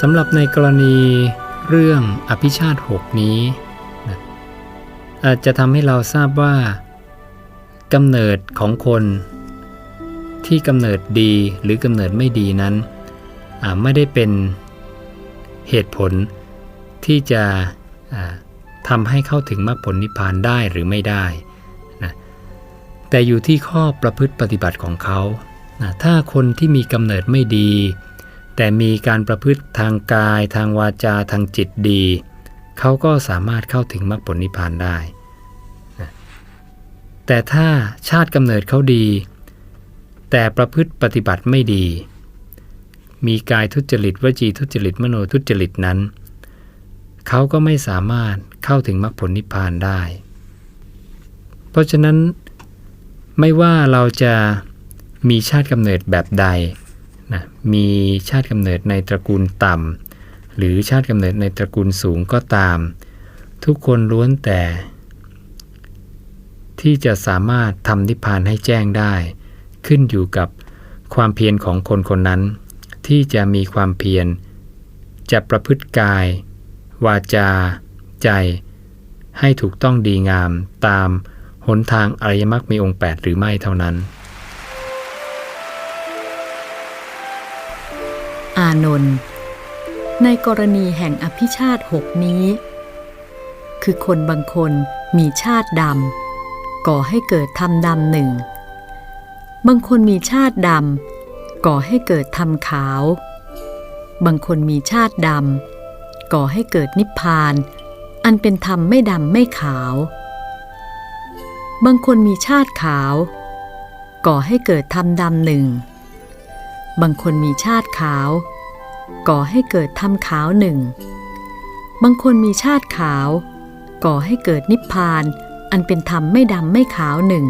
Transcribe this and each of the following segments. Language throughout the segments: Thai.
สำหรับในกรณีเรื่องอภิชาติหกนี้นะอาจจะทำให้เราทราบว่ากำเนิดของคนที่กำเนิดดีหรือกำเนิดไม่ดีนั้นไม่ได้เป็นเหตุผลที่จะทำให้เข้าถึงมรรคผลนิพพานได้หรือไม่ได้นะแต่อยู่ที่ข้อประพฤติปฏิบัติของเขานะถ้าคนที่มีกำเนิดไม่ดี แต่มีการประพฤติทางกาย ทางวาจาทางจิตดี เขาก็สามารถเข้าถึงมรรคผลนิพพานได้ แต่ถ้าชาติกำเนิดเขาดี แต่ประพฤติปฏิบัติไม่ดี มีกายทุจริตวจีทุจริตมโนทุจริตนั้น เขาก็ไม่สามารถเข้าถึงมรรคผลนิพพานได้ เพราะฉะนั้นไม่ว่าเราจะมีชาติกำเนิดแบบใด มีชาติกำเนิดในตระกูลต่ำหรือชาติกำเนิดในตระกูลสูงก็ตาม ทุกคนล้วนแต่ ที่จะสามารถทำนิพพานให้แจ้งได้ ขึ้นอยู่กับความเพียรของคนคนนั้น ที่จะมีความเพียร จะประพฤติกาย วาจา ใจ ให้ถูกต้องดีงามตามหนทางอริยมรรคมีองค์ 8 หรือไม่เท่านั้น อานนท์ในกรณีแห่งอภิชาติหกนี้ คือคนบางคนมีชาติดำก่อให้เกิดธรรมดำหนึ่ง บางคนมีชาติดำก่อให้เกิดธรรมขาว บางคนมีชาติดำก่อให้เกิดนิพพาน อันเป็นธรรมไม่ดำไม่ขาว บางคนมีชาติขาว ก่อให้เกิดธรรมดำหนึ่ง บางคนมีชาติขาว ก่อให้เกิดธรรมขาวหนึ่ง บางคนมีชาติขาว ก่อให้เกิดนิพพาน อันเป็นธรรมไม่ดำไม่ขาวหนึ่ง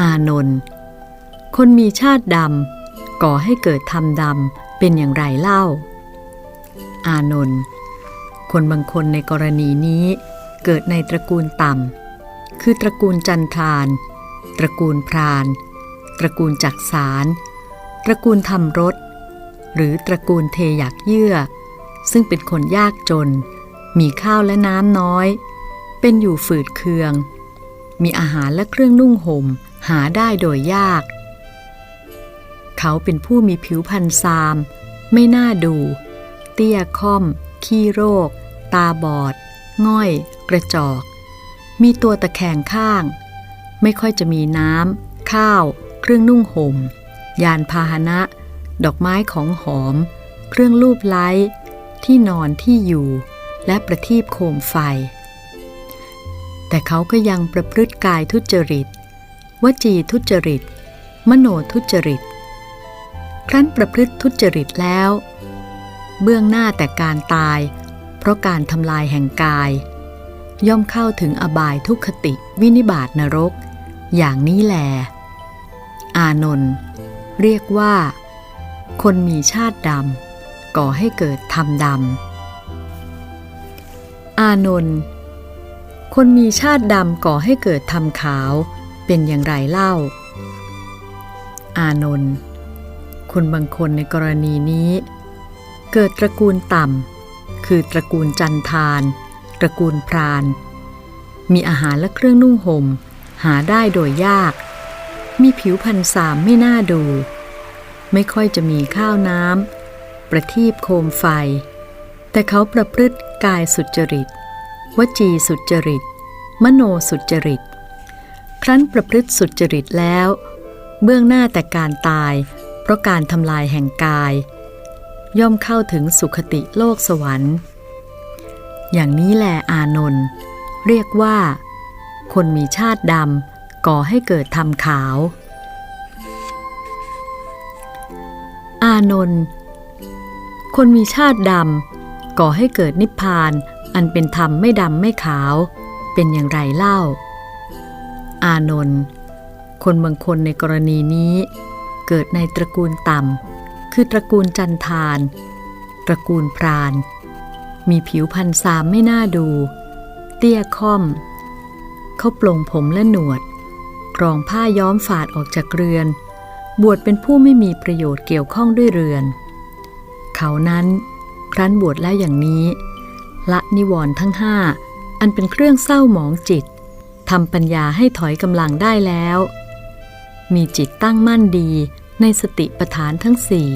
อานนท์คนมีชาติดำก่อให้เกิดธรรมดำเป็นอย่างไรเล่า อานนท์คนบางคนในกรณีนี้เกิดในตระกูลต่ำคือตระกูลจันทราน ตระกูลพราน ตระกูลจักสารตระกูลทำรถ หรือตระกูลเทหยักเยื่อ ซึ่งเป็นคนยากจน มีข้าวและน้ำน้อย เป็นอยู่ฝืดเคือง มีอาหารและเครื่องนุ่งห่มหาได้โดยยาก เขาเป็นผู้มีผิวพรรณซาม ไม่น่าดู เตี้ยค่อม ขี้โรค ตาบอด ง่อย กระจอก มีตัวตะแคงข้าง ไม่ค่อยจะมีน้ำข้าว เครื่องนุ่งห่ม ยานพาหนะ ดอกไม้ของหอม เครื่องลูบไล้ ที่นอนที่อยู่ และประทีปโคมไฟ แต่เขาก็ยังประพฤติกายทุจริต วจีทุจริต มโนทุจริต ครั้นประพฤติทุจริตแล้ว เบื้องหน้าแต่การตาย เพราะการทำลายแห่งกาย ย่อมเข้าถึงอบายทุกขติวินิบาตนรก อย่างนี้แหละ อานนท์เรียกว่า คนมีชาติดำก่อให้เกิดธรรมดำอานนท์คนมีชาติดำก่อให้เกิดธรรมขาวเป็นอย่างไรเล่า อานนท์คนบางคนในกรณีนี้ เกิดตระกูลต่ำคือตระกูลจันทาน ตระกูลพราน มีอาหารและเครื่องนุ่งห่มหาได้โดยยาก มีผิวพรรณสามไม่น่าดู ไม่ค่อยจะมีข้าวน้ำ ประทีปโคมไฟ แต่เขาประพฤติกายสุจริต วจีสุจริต มโนสุจริต ครั้นประพฤติสุจริตแล้ว เบื้องหน้าแต่การตาย เพราะการทำลายแห่งกาย ย่อมเข้าถึงสุขติโลกสวรรค์ อย่างนี้แหละอานนท์เรียกว่า คนมีชาติดำ ก่อให้เกิดธรรมขาว อานนท์คนมีชาติดำก่อให้เกิดนิพพานอันเป็นธรรมไม่ดำไม่ขาว เป็นอย่างไรเล่า อานนท์คนบางคนในกรณีนี้ เกิดในตระกูลต่ำคือตระกูลจันทานตระกูลพราน มีผิวพรรณสามไม่น่าดู เตี้ยค่อม เขาปลงผมและหนวด กรองผ้าย้อมฝาดออกจากเรือน บวชเป็นผู้ไม่มีประโยชน์เกี่ยวข้องด้วยเรือน เขานั้นครั้นบวชแล้วอย่างนี้ ละนิวรณ์ทั้งห้าอันเป็นเครื่องเศร้าหมองจิตทำปัญญาให้ถอยกำลังได้แล้ว มีจิตตั้งมั่นดีในสติปฐานทั้งสี่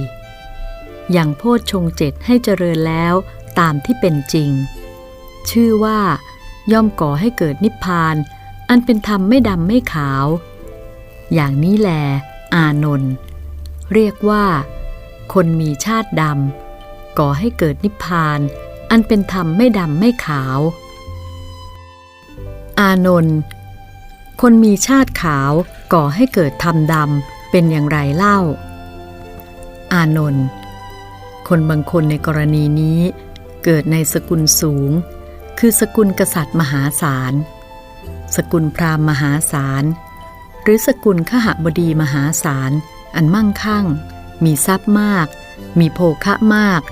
อย่างโพชฌงเจ็ดให้เจริญแล้วตามที่เป็นจริง ชื่อว่า ย่อมก่อให้เกิดนิพพาน อันเป็นธรรมไม่ดำไม่ขาว อย่างนี้แล อานนท์เรียกว่า คนมีชาติดำก่อให้เกิดนิพพาน อันเป็นธรรมไม่ดำไม่ขาว อานนท์คนมีชาติขาวก่อให้เกิดธรรมดำเป็นอย่างไรเล่า อานนท์คนบางคนในกรณีนี้ เกิดในสกุลสูง คือสกุลกษัตริย์มหาศาล สกุลพราหมณ์มหาศาล หรือสกุลขหบดีมหาศาล อันมั่งคั่ง มีทรัพย์มาก มีโภคะมาก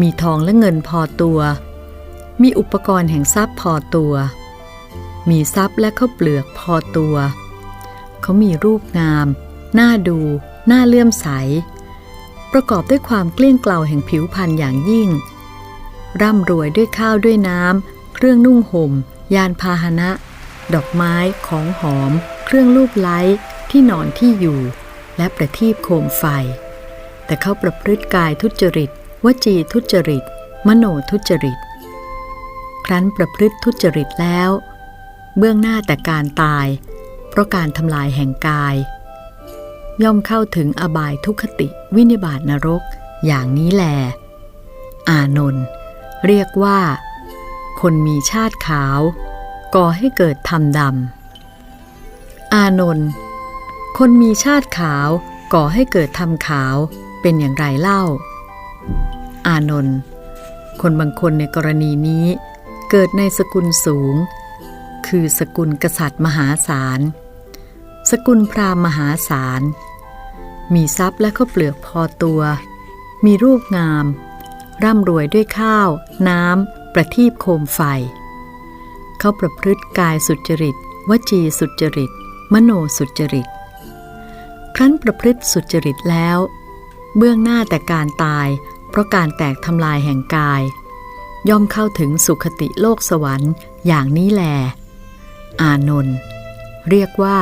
มีทองและเงินพอตัว มีอุปกรณ์แห่งทรัพย์พอตัว มีทรัพย์และข้าวเปลือกพอตัว เขามีรูปงาม น่าดู น่าเลื่อมใส ประกอบด้วยความเกลี้ยงเกลาแห่งผิวพรรณอย่างยิ่ง ร่ำรวยด้วยข้าวด้วยน้ำ เครื่องนุ่งห่ม ยานพาหนะ ดอกไม้ของหอม เครื่องลูบไล้ที่นอนที่อยู่ และประทีปโคมไฟ แต่เขาประพฤติกายทุจริต วจีทุจริต มโนทุจริต ครั้นประพฤติทุจริตแล้ว เบื้องหน้าแต่การตาย เพราะการทำลายแห่งกาย ย่อมเข้าถึงอบายทุกขติวินิบาตนรกอย่างนี้แล อานนท์เรียกว่า คนมีชาติขาว ก่อให้เกิดธรรมดำ อานนท์ คนมีชาติขาว ก่อให้เกิดธรรมขาวเป็นอย่างไรเล่า อานนท์ คนบางคนในกรณีนี้ เกิดในสกุลสูง คือสกุลกษัตริย์มหาศาล สกุลพราหมณ์มหาศาล มีทรัพย์และข้าวเปลือกพอตัว มีรูปงาม ร่ำรวยด้วยข้าว น้ำ ประทีปโคมไฟ เขาประพฤติกายสุจริต วจีสุจริต มโนสุจริต ครั้นประพฤติสุจริตแล้ว เบื้องหน้าแต่การตาย เพราะการแตกทำลายแห่งกาย ย่อมเข้าถึงสุขติโลกสวรรค์อย่างนี้แล อานนท์เรียกว่า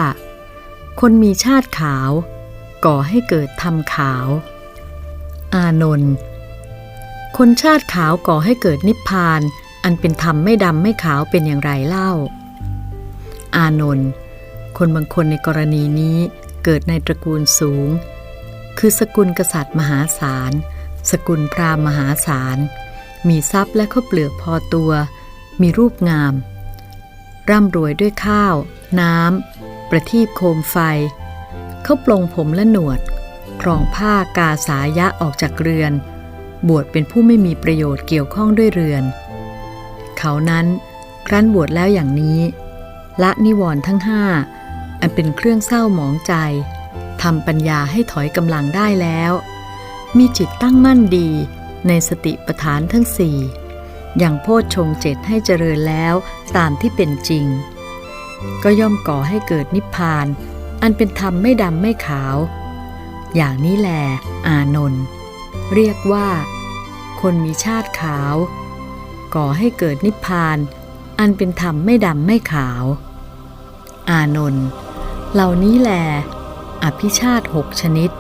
คนมีชาติขาว ก่อให้เกิดธรรมขาว อานนท์ คนชาติขาวก่อให้เกิดนิพพาน อันเป็นธรรมไม่ดำไม่ขาวเป็นอย่างไรเล่า อานนท์คนบางคนในกรณีนี้เกิดในตระกูลสูง คือสกุลกษัตริย์มหาศาล สกุลพราหมณ์มหาศาล มีทรัพย์และข้าวเปลือกพอตัว มีรูปงาม ร่ำรวยด้วยข้าว น้ำ ประทีปโคมไฟ เขาปลงผมและหนวด ครองผ้ากาสายะออกจากเรือน บวชเป็นผู้ไม่มีประโยชน์เกี่ยวข้องด้วยเรือน เขานั้นครั้นบวชแล้วอย่างนี้ ละนิวรณ์ทั้งห้าอันเป็นเครื่องเศร้าหมองใจทำปัญญาให้ถอยกำลังได้แล้ว มีจิตตั้งมั่นดีในสติปัฏฐานทั้งสี่อย่างโพชฌงเจ็ดให้เจริญแล้วตามที่เป็นจริง ก็ย่อมก่อให้เกิดนิพพาน อันเป็นธรรมไม่ดำไม่ขาว อย่างนี้แล อานนท์เรียกว่า คนมีชาติขาว ก่อให้เกิดนิพพาน อันเป็นธรรมไม่ดำไม่ขาว อานนท์เหล่านี้แล อภิชาติหกชนิด